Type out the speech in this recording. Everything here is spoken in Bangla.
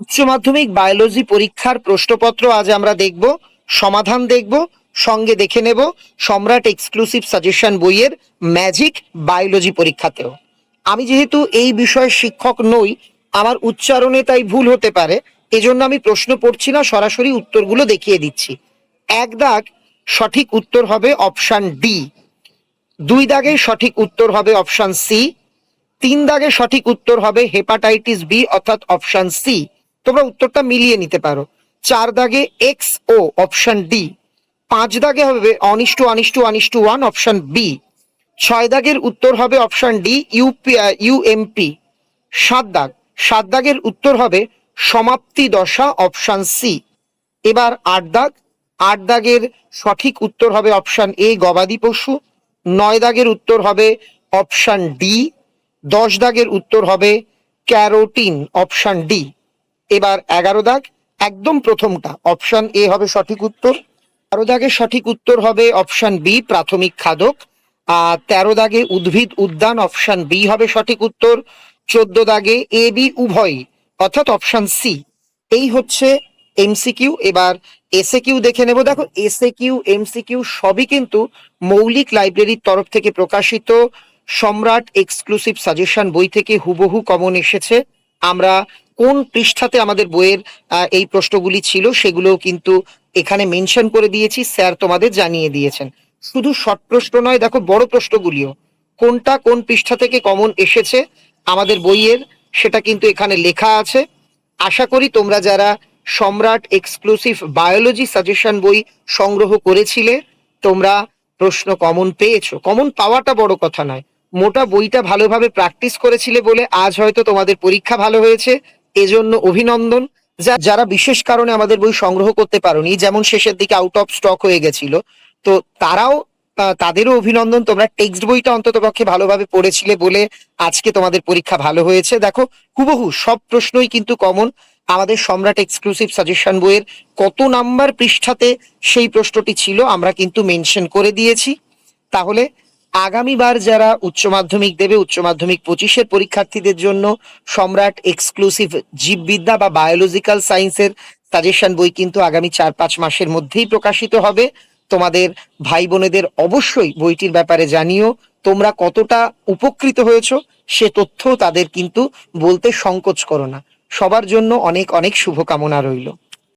উচ্চ মাধ্যমিক বায়োলজি পরীক্ষার প্রশ্নপত্র আজ আমরা দেখব, সমাধান দেখব, সঙ্গে দেখে নেব সম্রাট এক্সক্লুসিভ সাজেশন বইয়ের ম্যাজিক বায়োলজি পরীক্ষাতেও। আমি যেহেতু এই বিষয়ে শিক্ষক নই, আমার উচ্চারণে তাই ভুল হতে পারে, এজন্য আমি প্রশ্ন পড়ছি না, সরাসরি উত্তরগুলো দেখিয়ে দিচ্ছি। এক দাগ সঠিক উত্তর হবে অপশান ডি। দুই দাগে সঠিক উত্তর হবে অপশান সি। তিন দাগে সঠিক উত্তর হবে হেপাটাইটিস বি, অর্থাৎ অপশান সি। তোমরা উত্তরটা মিলিয়ে নিতে পারো। চার দাগে এক্স ও অপশান ডি পাঁচ দাগে হবে অনিষ্টু অনিষ্টু অনিষ্টু ওয়ান অপশান বি ছয় দাগের উত্তর হবে অপশান ডি ইউপি ইউএমপি সাত দাগ। সাত দাগের উত্তর হবে সমাপ্তি দশা অপশান সি এবার আট দাগ। আট দাগের সঠিক উত্তর হবে অপশান এ গবাদি পশু। নয় দাগের উত্তর হবে অপশান ডি দশ দাগের উত্তর হবে ক্যারোটিন অপশান ডি এবার এগারো দাগ, একদম প্রথমটা। অপশন এ হবে সঠিক উত্তর। তেরো দাগের সঠিক উত্তর হবে অপশন বি, প্রাথমিক খাদক। আর তেরো দাগে উদ্ভিদ উদ্যান, অপশন বি হবে সঠিক উত্তর। চোদ্দ দাগে এ, বি উভয়ই অর্থাৎ অপশন সি। এই হচ্ছে এমসিকিউ এবার এসএ কিউ দেখে নেব। দেখো এসএ কিউ এমসিকিউ সবই কিন্তু মৌলিক লাইব্রেরির তরফ থেকে প্রকাশিত। সম্রাট এক্সক্লুসিভ সাজেশন বই থেকে হুবহু কমন এসেছে। আমরা কোন পৃষ্ঠাতে আমাদের বইয়ের এই প্রশ্নগুলি ছিল সেগুলোও কিন্তু এখানে মেনশন করে দিয়েছি, স্যার তোমাদের জানিয়ে দিয়েছেন। শুধু শর্ট প্রশ্ন নয়, দেখো বড় প্রশ্নগুলিও। কোনটা কোন পৃষ্ঠা থেকে কমন এসেছে আমাদের বইয়ের, সেটা কিন্তু এখানে লেখা আছে। আশা করি তোমরা যারা সম্রাট এক্সক্লুসিভ বায়োলজি সাজেশন বই সংগ্রহ করেছিলে, তোমরা প্রশ্ন কমন পেয়েছ। কমন পাওয়াটা বড় কথা নয়। মোটা বইটা ভালোভাবে প্র্যাকটিস করেছিলে বলে আজ হয়তো তোমাদের পরীক্ষা ভালো হয়েছে। এজন্য অভিনন্দন যারা বিশেষ কারণে আমাদের বই সংগ্রহ করতে পারোনি, যেমন শেষের দিকে আউট অফ স্টক হয়ে গেছিল, তো তারাও তাদেরও অভিনন্দন, তোমরা টেক্সট বইটা অন্তত পক্ষে ভালোভাবে পড়েছিলে বলে আজকে তোমাদের পরীক্ষা ভালো হয়েছে। দেখো, হুবহু সব প্রশ্নই কিন্তু কমন আমাদের সম্রাট এক্সক্লুসিভ সাজেশন বইয়ের কত নাম্বার পৃষ্ঠাতে সেই প্রশ্নটি ছিল, আমরা কিন্তু মেনশন করে দিয়েছি। তাহলে আগামীবার যারা উচ্চ মাধ্যমিক দেবে, উচ্চ মাধ্যমিক পঁচিশের পরীক্ষার্থীদের জন্য সম্রাট এক্সক্লুসিভ জীববিদ্যা বা বায়োলজিক্যাল সায়েন্সের সাজেশন বই কিন্তু আগামী চার পাঁচ মাসের মধ্যেই প্রকাশিত হবে। তোমাদের ভাই বোনেদের অবশ্যই বইটির ব্যাপারে জানিও। তোমরা কতটা উপকৃত হয়েছো, সে তথ্য তাদের কিন্তু বলতে সংকোচ করো না। সবার জন্য অনেক অনেক শুভকামনা রইল।